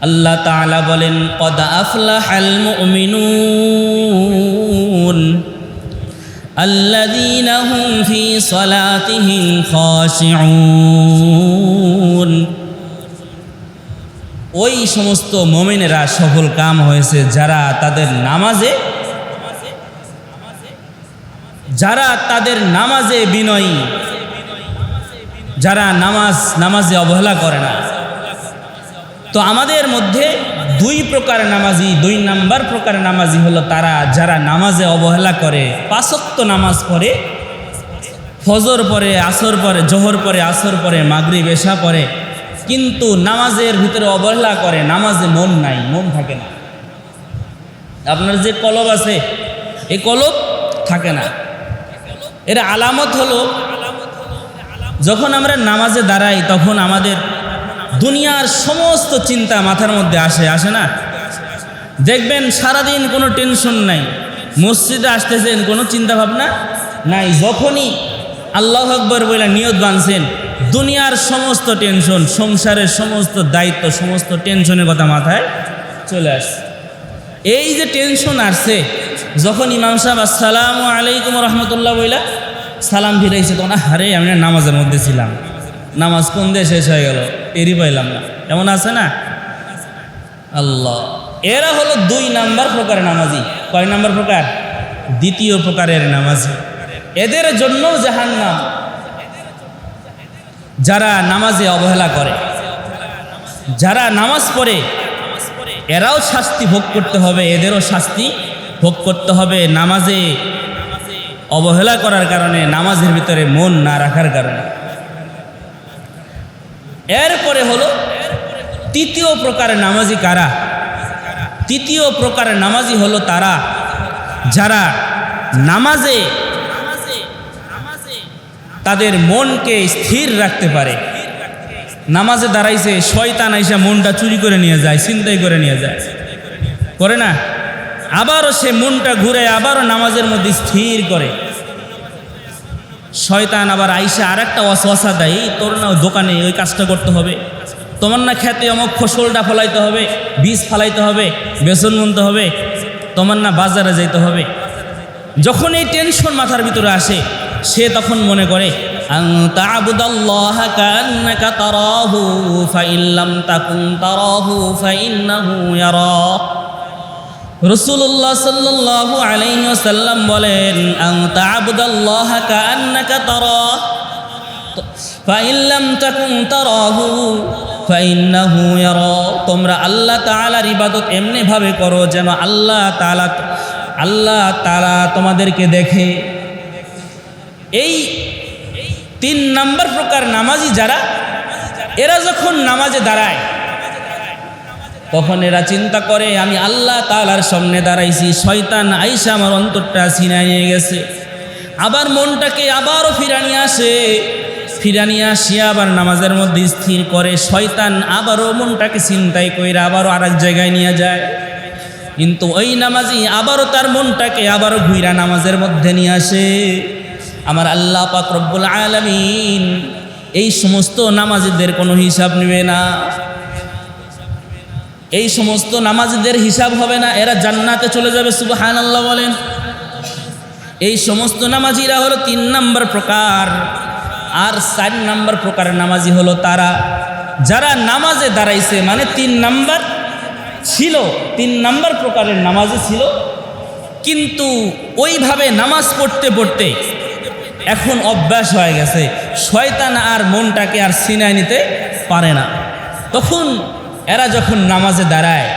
আল্লাহ তাআলা বলেন কদ আফলাহাল মুমিনুন الذين هم في صلاتهم خاشعون ওই সমস্ত মোমেনেরা সফল কাম হয়েছে যারা তাদের নামাজে যারা তাদের নামাজে বিনয়ী যারা নামাজ নামাজে অবহেলা করে না তো আমাদের মধ্যে দুই প্রকার নামাজি, দুই নাম্বার প্রকার নামাজি হলো তারা যারা নামাজে অবহেলা করে পাঁচক্ত নামাজ পড়ে, ফজর পরে আসর পরে জোহর পরে আসর পরে মাগরি বেশা পরে কিন্তু নামাজের ভিতরে অবহেলা করে, নামাজে মন নাই, মন থাকে না। আপনার যে কলব আছে, এই কলব থাকে না। এর আলামত হলো, যখন আমরা নামাজে দাঁড়াই, তখন আমাদের দুনিয়ার সমস্ত চিন্তা মাথার মধ্যে আসে আসে না? দেখবেন সারাদিন কোনো টেনশন নাই। মসজিদে আসতেছেন, কোনো চিন্তা ভাবনা নাই। যখনই আল্লাহ আকবর বলে নিয়ত বানছেন, দুনিয়ার সমস্ত টেনশন, সংসারের সমস্ত দায়িত্ব, সমস্ত টেনশনের কথা মাথায় চলে আসছে এই যে টেনশন আসছে, যখন ইমাম সাহেব, আসসালাম আলাইকুম রহমতুল্লাহ বইলা সালাম ফিরাইছে, তখন আরে আমি নামাজের মধ্যে ছিলাম। নামাজ কোন দিয়ে শেষ হয়ে গেল? টেরি পাইলাম না। এমন আছে না? আল্লাহ। এরা হলো দুই নাম্বার প্রকারের নামাজি। কয় নাম্বার প্রকার? দ্বিতীয় প্রকারের নামাজি। এদের জন্য জাহান্নাম। যারা নামাজে অবহেলা করে, যারা নামাজ পড়ে, এরাও শাস্তি ভোগ করতে হবে, এদেরও শাস্তি ভোগ করতে হবে নামাজে অবহেলা করার কারণে, নামাজের ভিতরে মন না রাখার কারণে। এরপরে হলো তৃতীয় প্রকারের নামাজি কারা? তৃতীয় প্রকারের নামাজি হলো তারা যারা নামাজে তাদের মনকে স্থির রাখতে পারে। নামাজে দাঁড়াইছে, শয়তান আইসা মনটা চুরি করে নিয়ে যায় চিন্তাই করে নিয়ে যায়। করে না? আবারও সে মনটা ঘুরে আবারও নামাজের মধ্যে স্থির করে। শয়তান আবার আইসে আর একটা অসা দেয় তোর না দোকানে ওই কাজটা করতে হবে। তোমার না খেতে অমুক ফসলটা ফলাইতে হবে, বীজ ফালাইতে হবে, বেসন বুনতে হবে, তোমার না বাজারে যাইতে হবে। যখন এই টেনশন মাথার ভিতরে আসে, সে তখন মনে করে তারাহু ফাইল্লাম তাকুন তারাহু, ফাইন্নাহু ইয়ারাক রসুল্লাহ সাল্লাল্লাহু আলাইহি ওয়াসাল্লাম বলেন তোমরা আল্লাহ তাআলার ইবাদত এমনি ভাবে করো যেন আল্লাহ তাআলা, আল্লাহ তালা তোমাদেরকে দেখে। এই তিন নাম্বার প্রকার নামাজি যারা, এরা যখন নামাজে দাঁড়ায় তখন এরা চিন্তা করে, আমি আল্লাহ তালার সামনে দাঁড়াইছি। শয়তান আইসা আমার অন্তরটা ছিনাই নিয়ে গেছে। আবার মনটাকে আবারও ফিরানি আসে। ফিরানি আসিয়া আবার নামাজের মধ্যে স্থির করে, শয়তান আবারও মনটাকে চিন্তাই কইরা আবারও আর জায়গায় নিয়ে যায়। কিন্তু ওই নামাজি আবারও তার মনটাকে আবারও ঘুইরা নামাজের মধ্যে নিয়ে আসে। আমার আল্লাহ পাক রব্বুল আলমিন এই সমস্ত নামাজিদের কোনো হিসাব নেবে না। এই সমস্ত নামাজিদের হিসাব হবে না, এরা জান্নাতে চলে যাবে সুবহান আল্লাহ বলেন। এই সমস্ত নামাজিরা হলো তিন নম্বর প্রকার, আর চার নম্বর প্রকারের নামাজি হলো তারা। যারা নামাজে দাঁড়াইছে মানে তিন নাম্বার ছিল, তিন নাম্বার প্রকারের নামাজে ছিল, কিন্তু ওইভাবে নামাজ পড়তে পড়তে এখন অভ্যাস হয়ে গেছে। শয়তান আর মনটাকে আর সিনায় নিতে পারে না। তখন এরা যখন নামাজে দাঁড়ায়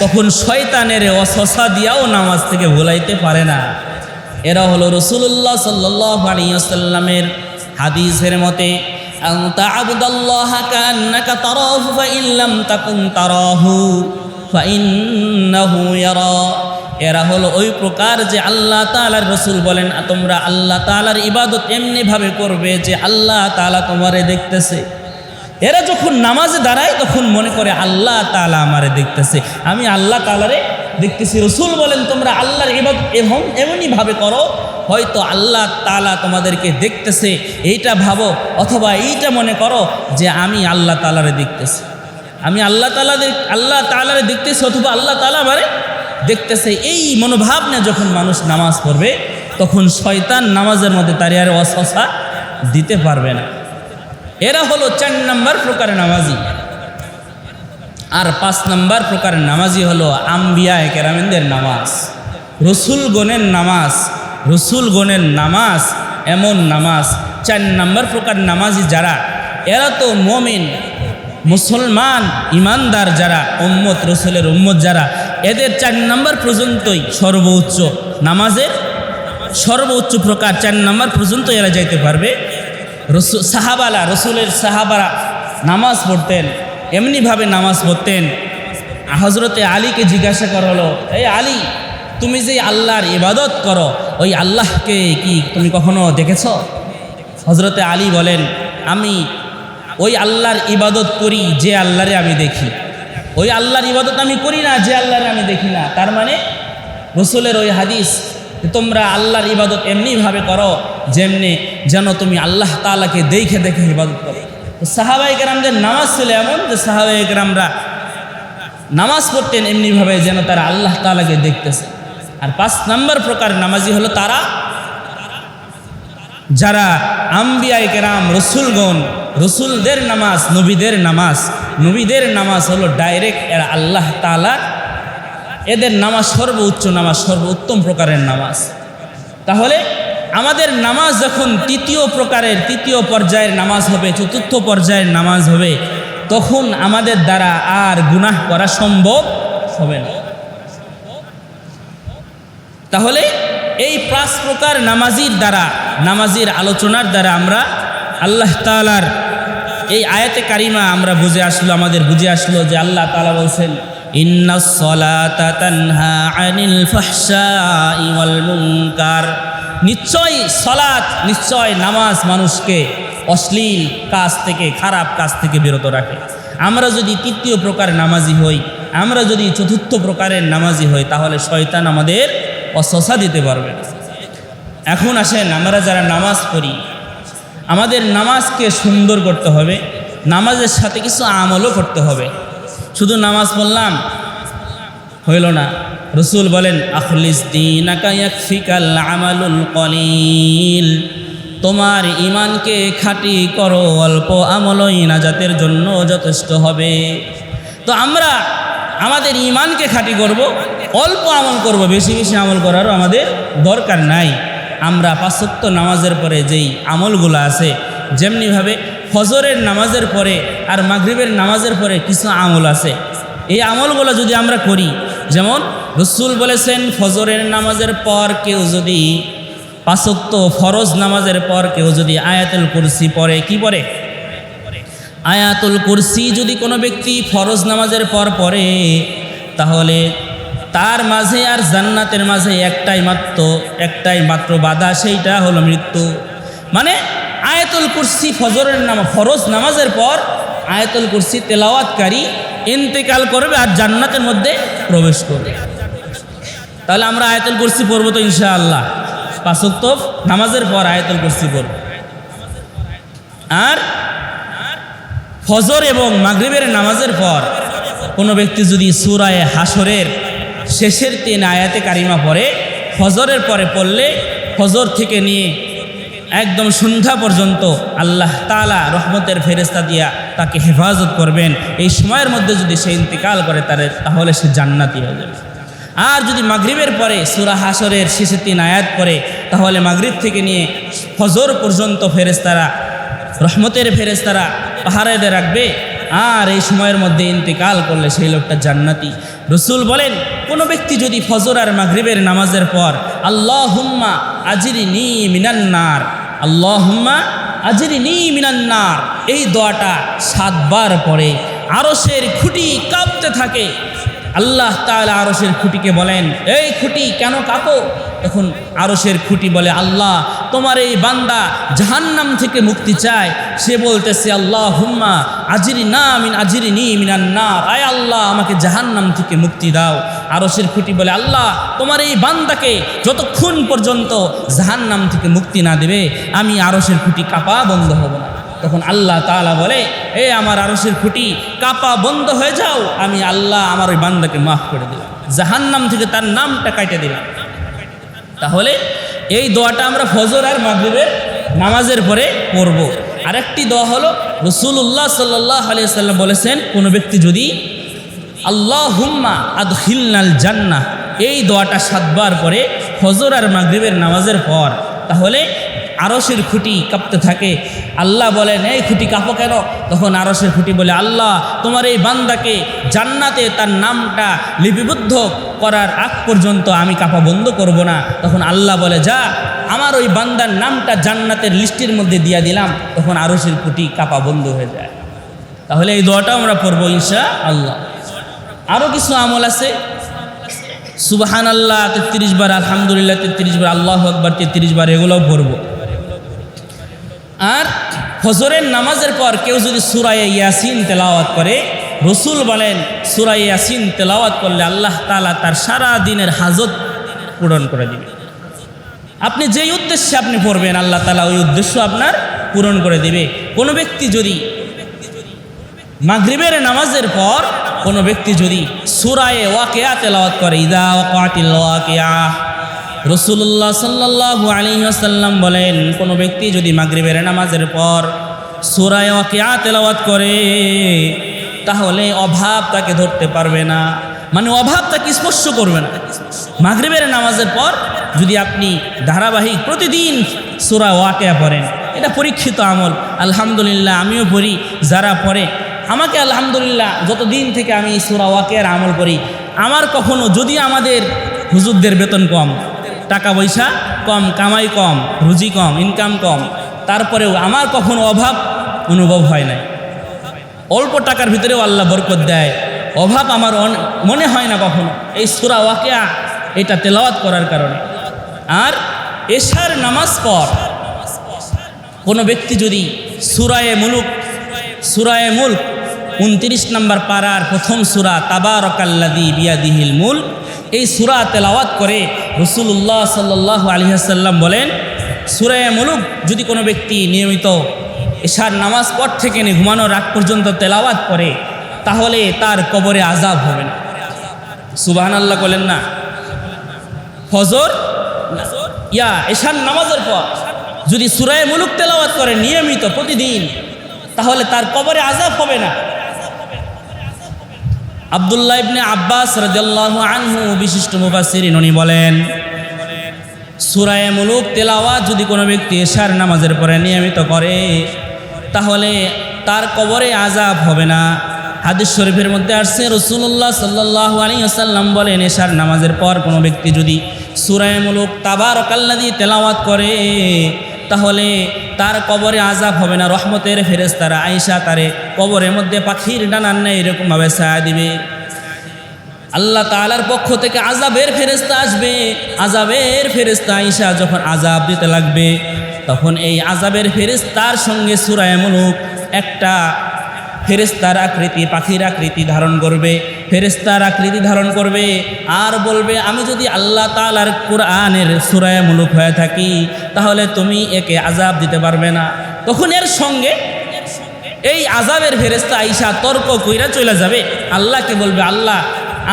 তখন শয়তানের অসসা দিয়াও নামাজ থেকে ভোলাইতে পারে না এরা হলো রসুল্লাহ সাল্লাহ আলিয়াল্লামের হাদিসের মতে أن تعبد الله كأنك تراه فإن لم تكن تراه فإنه يرى এরা হলো ওই প্রকার যে আল্লাহ তালার রসুল বলেন তোমরা আল্লাহ তালার ইবাদত এমনিভাবে করবে যে আল্লাহ তালা তোমারে দেখতেছে এরা যখন নামাজে দাঁড়ায়, তখন মনে করে আল্লাহ তালা আমারে দেখতেছে। আমি আল্লাহ তালারে দেখতেছি। রসুল বলেন, তোমরা আল্লাহর ইবাদত এবং এমনইভাবে করো, হয়তো আল্লাহ তালা তোমাদেরকে দেখতেছে, এইটা ভাবো অথবা এইটা মনে করো যে আমি আল্লাহ তালারে দেখতেছি। আমি আল্লাহ তালা আল্লাহ তালারে দেখতেছি অথবা আল্লাহ তালা আমারে দেখতেছে। এই মনোভাব নিয়ে যখন মানুষ নামাজ পড়বে, তখন শয়তান নামাজের মধ্যে তার আর অসসা দিতে পারবে না। এরা হলো চার নম্বর প্রকারের নামাজি। আর পাঁচ নম্বর প্রকারের নামাজি হলো আম্বিয়া কেরামেনদের নামাজ। রসুল গণের নামাজ, রসুল গণের নামাজ, এমন নামাজ। চার নম্বর প্রকার নামাজি যারা, এরা তো মমিন, মুসলমান, ইমানদার যারা, উম্মত, রসুলের উম্মত যারা, এদের চার নম্বর পর্যন্তই সর্বোচ্চ নামাজের, সর্বোচ্চ প্রকার চার নম্বর পর্যন্ত এরা যাইতে পারবে। রসুল সাহাবালা, রসুলের সাহাবারা নামাজ পড়তেন, এমনিভাবে নামাজ পড়তেন। হজরতে আলীকে জিজ্ঞাসা করা হলো এই আলী, তুমি যে আল্লাহর ইবাদত করো, ওই আল্লাহকে কি তুমি কখনো দেখেছ? হজরতে আলী বলেন, আমি ওই আল্লাহর ইবাদত করি, যে আল্লাহরে আমি দেখি। ওই আল্লাহর ইবাদত আমি করি না, যে আল্লাহরে আমি দেখি না। তার মানে রসুলের ওই হাদিস তোমরা আল্লাহর ইবাদত এমনিভাবে করো যেমনি যেন তুমি আল্লাহ তালাকে দেখে দেখে ইবাদত করো। সাহাবাই কেরামদের নামাজ ছিল এমন যে সাহাবাই কেরামরা নামাজ পড়তেন এমনিভাবে যেন তারা আল্লাহ তালাকে দেখতেছে। আর পাঁচ নম্বর প্রকার নামাজি হলো তারা, যারা আম্বিয়াই কেরাম, রসুলগণ, রসুলদের নামাজ, নবীদের নামাজ নবীদের নামাজ হলো ডাইরেক্ট এরা আল্লাহ তালা এদের নামাজ সর্বোচ্চ নামাজ, সর্বোত্তম প্রকারের নামাজ। তাহলে আমাদের নামাজ যখন তৃতীয় প্রকারের, তৃতীয় পর্যায়ের নামাজ হবে, চতুর্থ পর্যায়ের নামাজ হবে, তখন আমাদের দ্বারা আর গুনাহ করা সম্ভব হবে না। তাহলে এই পাঁচ প্রকার নামাজির দ্বারা, নামাজির আলোচনার দ্বারা আমরা আল্লাহ তালার এই আয়াতে কারিমা আমরা বুঝে আসলো, আমাদের বুঝে আসলো যে আল্লাহ তালা বলছেন ইন্না তানহা আনিল ফাহশাই ওয়াল মুনকার। নিশ্চয় সলাৎ, নিশ্চয় নামাজ মানুষকে অশ্লীল কাজ থেকে, খারাপ কাজ থেকে বিরত রাখে। আমরা যদি তৃতীয় প্রকার নামাজি হই, আমরা যদি চতুর্থ প্রকারের নামাজি হই, তাহলে শয়তান আমাদের অসসা দিতে পারবে না। এখন আসেন, আমরা যারা নামাজ পড়ি, আমাদের নামাজকে সুন্দর করতে হবে, নামাজের সাথে কিছু আমলও করতে হবে। শুধু নামাজ পড়লাম হইল না। রসুল বলেন, আখলিস দিনাকাল আমালুল কলিল। তোমার ইমানকে খাঁটি করো, অল্প আমলই নাজাতের জন্য যথেষ্ট হবে। তো আমরা আমাদের ইমানকে খাঁটি করব, অল্প আমল করব, বেশি বেশি আমল করারও আমাদের দরকার নাই। আমরা পাঁচত্ব নামাজের পরে যেই আমলগুলো আছে, যেমনিভাবে ফজরের নামাজের পরে আর মাগরিবের নামাজের পরে কিছু আমল আছে, এই আমলগুলো যদি আমরা করি যেমন রসুল বলেছেন, ফজরের নামাজের পর কেউ যদি পাঁচক্ত ফরজ নামাজের পর কেউ যদি আয়াতুল কুরসি পড়ে, কি পড়ে? আয়াতুল কুরসি যদি কোনো ব্যক্তি ফরজ নামাজের পর পড়ে, তাহলে তার মাঝে আর জান্নাতের মাঝে একটাই মাত্র একটাই মাত্র বাধা, সেইটা হলো মৃত্যু। মানে আয়াতুল কুরসি ফজরের নাম, ফরজ নামাজের পর আয়াতুল কুরসি তেলাওয়াতকারী ইন্তেকাল করবে আর জান্নাতের মধ্যে প্রবেশ করবে। তাহলে আমরা আয়াতুল কুরসি পড়ব তো ইনশাআল্লাহ। পাঁচক্ত নামাজের পর আয়াতুল কুরসি পড়ব। আর ফজর এবং মাগরিবের নামাজের পর কোনো ব্যক্তি যদি সুরায় হাসরের শেষের তিন আয়াতে কারিমা পড়ে, ফজরের পরে পড়লে ফজর থেকে নিয়ে একদম সন্ধ্যা পর্যন্ত আল্লাহ তালা রহমতের ফেরেস্তা দিয়া তাকে হেফাজত করবেন। এই সময়ের মধ্যে যদি সে ইন্তেকাল করে, তার, তাহলে সে জান্নাতি হয়ে যাবে। আর যদি মাগরিবের পরে সুরা হাসরের শেষে তিন আয়াত পরে তাহলে মাগরিব থেকে নিয়ে ফজর পর্যন্ত ফেরেস্তারা রহমতের ফেরেস্তারা পাহাড়ায় রাখবে। আর এই সময়ের মধ্যে ইন্তেকাল করলে সেই লোকটা জান্নাতি। রসুল বলেন, কোনো ব্যক্তি যদি ফজর আর মাগরিবের নামাজের পর আল্লাহ হুম্মা আজিরি নি মিনান্নার আল্লাহ আজরিনি মিনান্নার এই দোয়াটা সাতবার পরে আরসের খুঁটি কাঁপতে থাকে। আল্লাহ তাহলে আরসের খুঁটিকে বলেন, এই খুঁটি কেন কাঁপো? তখন আরসের খুঁটি বলে, আল্লাহ, তোমার এই বান্দা জাহান্নাম থেকে মুক্তি চায়। সে বলতেছে আল্লাহ হুম্মা আজিরি না মিন আজিরি নি মিনান না আয় আল্লাহ, আমাকে জাহান্নাম থেকে মুক্তি দাও। আরসের খুঁটি বলে, আল্লাহ, তোমার এই বান্দাকে যতক্ষণ পর্যন্ত জাহান্নাম থেকে মুক্তি না দেবে, আমি আরসের খুঁটি কাঁপা বন্ধ হব না। তখন আল্লাহ তাআলা বলে, এ আমার আরশের খুঁটি, কাপা বন্ধ হয়ে যাও। আমি আল্লাহ আমার ওই বান্দাকে মাফ করে দিলাম। জাহান্নাম থেকে তার নামটা কাটে দিলাম। তাহলে এই দোয়াটা আমরা ফজর আর মাগরিবের নামাজের পরে পড়ব। আরেকটি দোয়া হলো রসুল্লাহ সাল্লাহ আলিয়া সাল্লাম বলেছেন, কোনো ব্যক্তি যদি আল্লাহ হুম্মা আদ হিলনাল জান্না এই দোয়াটা সাতবার পরে ফজর আর মাগরিবের নামাজের পর, তাহলে আরসের খুঁটি কাঁপতে থাকে। আল্লাহ বলেন, এই খুঁটি কাঁপো কেন? তখন আরসের খুঁটি বলে, আল্লাহ, তোমার এই বান্দাকে জান্নাতে তার নামটা লিপিবদ্ধ করার আগ পর্যন্ত আমি কাঁপা বন্ধ করব না। তখন আল্লাহ বলে, যা, আমার ওই বান্দার নামটা জান্নাতের লিস্টের মধ্যে দিয়া দিলাম। তখন আরসের খুঁটি কাঁপা বন্ধ হয়ে যায়। তাহলে এই দোয়াটাও আমরা পড়ব ইনশা আল্লাহ আরও কিছু আমল আছে? সুবাহান আল্লাহ তেত্রিশ বার, আলহামদুলিল্লাহ, তেত্রিশ বার, আল্লাহ আকবর, তেত্রিশ বার, এগুলোও পড়ব। আর ফজরের নামাজের পর কেউ যদি সুরায় ইয়াসিন তেলাওয়াত করে, রসুল বলেন সুরায় ইয়াসিন তেলাওয়াত করলে আল্লাহ তালা তার সারা দিনের হাজত পূরণ করে দিবে। আপনি যেই উদ্দেশ্যে আপনি পড়বেন, আল্লাহ তালা ওই উদ্দেশ্য আপনার পূরণ করে দিবে। কোনো ব্যক্তি যদি মাগরিবের নামাজের পর কোনো ব্যক্তি যদি সুরায়ে ওয়াকেয়া তেলাওয়াত করে, ইদা ওয়াকাতিল ওয়াকিয়া রসুল্লাহ সাল্লাহ আলী আসাল্লাম বলেন, কোনো ব্যক্তি যদি মাগরিবের নামাজের পর সুরায় ওয়াকিয়া তেলাওয়াত করে, তাহলে অভাব তাকে ধরতে পারবে না। মানে অভাব তাকে স্পর্শ করবে না। মাগরিবের নামাজের পর যদি আপনি ধারাবাহিক প্রতিদিন সুরা ওয়াকিয়া পড়েন, এটা পরীক্ষিত আমল। আলহামদুলিল্লাহ, আমিও পড়ি, যারা পড়ে, আমাকে আলহামদুলিল্লাহ যতদিন থেকে আমি সুরা ওয়াকিয়ার আমল করি, আমার কখনো যদি আমাদের হুজুরদের বেতন কম। টাকা পয়সা কম, কামাই কম, রুজি কম ইনকাম কম। তারপরেও আমার কখনো অভাব অনুভব হয় নাই। অল্প টাকার ভিতরেও আল্লাহ বরকত দেয়। অভাব আমার মনে হয় না কখনো। এই সুরা ওয়াকিয়া, এটা তেলাওয়াত করার কারণে। আর এশার নামাজ পর কোনো ব্যক্তি যদি সুরায়ে মুলুক, সুরায়ে মুল্ক উনত্রিশ নম্বর পাড়ার প্রথম সুরা তাবারকাল্লাদি বিয়াদিহিল মুল। এই সুরা তেলাওয়াত করে রসুল্লাহ সাল্লাহ আলহিহাসাল্লাম বলেন সুরায়ে মুলুক যদি কোনো ব্যক্তি নিয়মিত এশার নামাজ পর থেকে নিয়ে ঘুমানোর আগ পর্যন্ত তেলাওয়াত করে, তাহলে তার কবরে আজাব হবে না। সুবাহান আল্লাহ বলেন না। ফজর ইয়া এশার নামাজের পর যদি সুরায় মুলুক তেলাওয়াত করে নিয়মিত প্রতিদিন, তাহলে তার কবরে আজাব হবে না। আবদুল্লাহ ইবনে আব্বাস রাদিয়াল্লাহু আনহু, বিশিষ্ট মুফাসসিরিন, উনি বলেন সুরায় মুলুক তেলাওয়াত যদি কোনো ব্যক্তি এশার নামাজের পরে নিয়মিত করে, তাহলে তার কবরে আজাব হবে না। হাদিস শরীফের মধ্যে আসছে রসুল্লাহ সাল্লাহ আলী আসাল্লাম বলেন, এশার নামাজের পর কোনো ব্যক্তি যদি সুরায় মুলুক তাবার কাল্লাদি তেলাওয়াত করে, তাহলে তার কবরে আজাব হবে না। রহমতের ফেরেস্তারা আইসা তারে কবরের মধ্যে পাখির ডানার নেই এরকমভাবে ছায়া দিবে। আল্লাহ তালার পক্ষ থেকে আজাবের ফেরেস্তা আসবে। আজাবের ফেরেস্তা আইসা যখন আজাব দিতে লাগবে, তখন এই আজাবের ফেরেস্তার সঙ্গে সুরায় মুলুক একটা ফেরেস্তার আকৃতি, পাখির আকৃতি ধারণ করবে। ফেরেস্তার আকৃতি ধারণ করবে। আর বলবে, আমি যদি আল্লাহ তালার কোরআনের সুরায় মুলুক হয়ে থাকি, তাহলে তুমি একে আজাব দিতে পারবে না। তখন এর সঙ্গে এই আজাবের ফেরেস্তা আইসা তর্ক কইরা চলে যাবে। আল্লাহকে বলবে, আল্লাহ,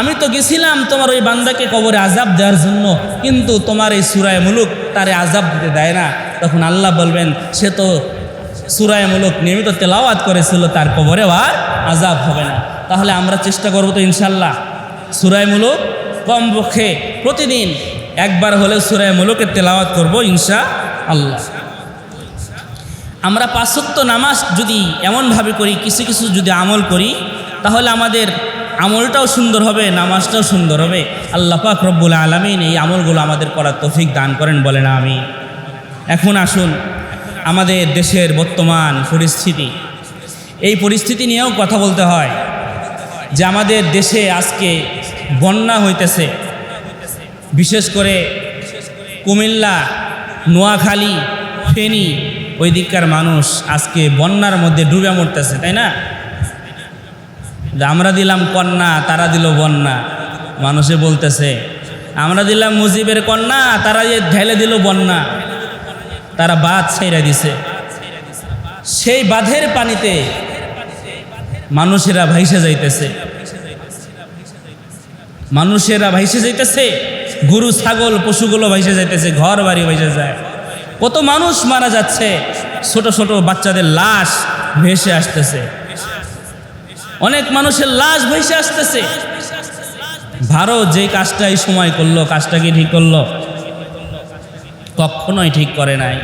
আমি তো গেছিলাম তোমার ওই বান্দাকে কবরে আজাব দেওয়ার জন্য, কিন্তু তোমার এই সুরায় মুলুক তারে আজাব দিতে দেয় না। তখন আল্লাহ বলবেন, সে তো সুরায় মুলুক নিয়মিত তেলাওয়াত করেছিল, তার কবরেও আর আজাব হবে না। তাহলে আমরা চেষ্টা করব তো ইনশাল্লাহ সুরায় মুলুক কমপক্ষে প্রতিদিন একবার হলেও সুরায় মুলুকের তেলাওয়াত করব ইনশা আল্লাহ আমরা পাঁচত্ব নামাজ যদি এমনভাবে করি, কিছু কিছু যদি আমল করি, তাহলে আমাদের আমলটাও সুন্দর হবে, নামাজটাও সুন্দর হবে। আল্লাহ পাক রব্বুল আলমিন এই আমলগুলো আমাদের করার তৌফিক দান করেন বলে না আমি এখন আসুন আমাদের দেশের বর্তমান পরিস্থিতি। এই পরিস্থিতি নিয়েও কথা বলতে হয় যে আমাদের দেশে আজকে বন্যা হইতেছে। বিশেষ করে কুমিল্লা, নোয়াখালী, ফেনী ওই দিককার মানুষ আজকে বন্যার মধ্যে ডুবে মরতেছে, তাই না? আমরা দিলাম কন্যা, তারা দিল বন্যা। মানুষে বলতেছে, আমরা দিলাম মুজিবের কন্যা, তারা যে ঢেলে দিল বন্যা। তারা বাঁধ ছেড়ে দিছে। সেই বাঁধের পানিতে মানুষেরা ভাইসে যাইতেছে। মানুষেরা ভাইসে যাইতেছে, গরু, ছাগল, পশুগুলো ভাইসে যাইতেছে, ঘর বাড়ি ভাইসে যায়। কত মানুষ মারা যাচ্ছে, ছোট ছোট বাচ্চাদের লাশ ভেসে আসতেছে। অনেক মানুষের লাশ ভেসে আসতেছে। ভারত যে কাজটা এই সময় করল, কাজটা কি ঠিক করল? কখনোই ঠিক করে নাই।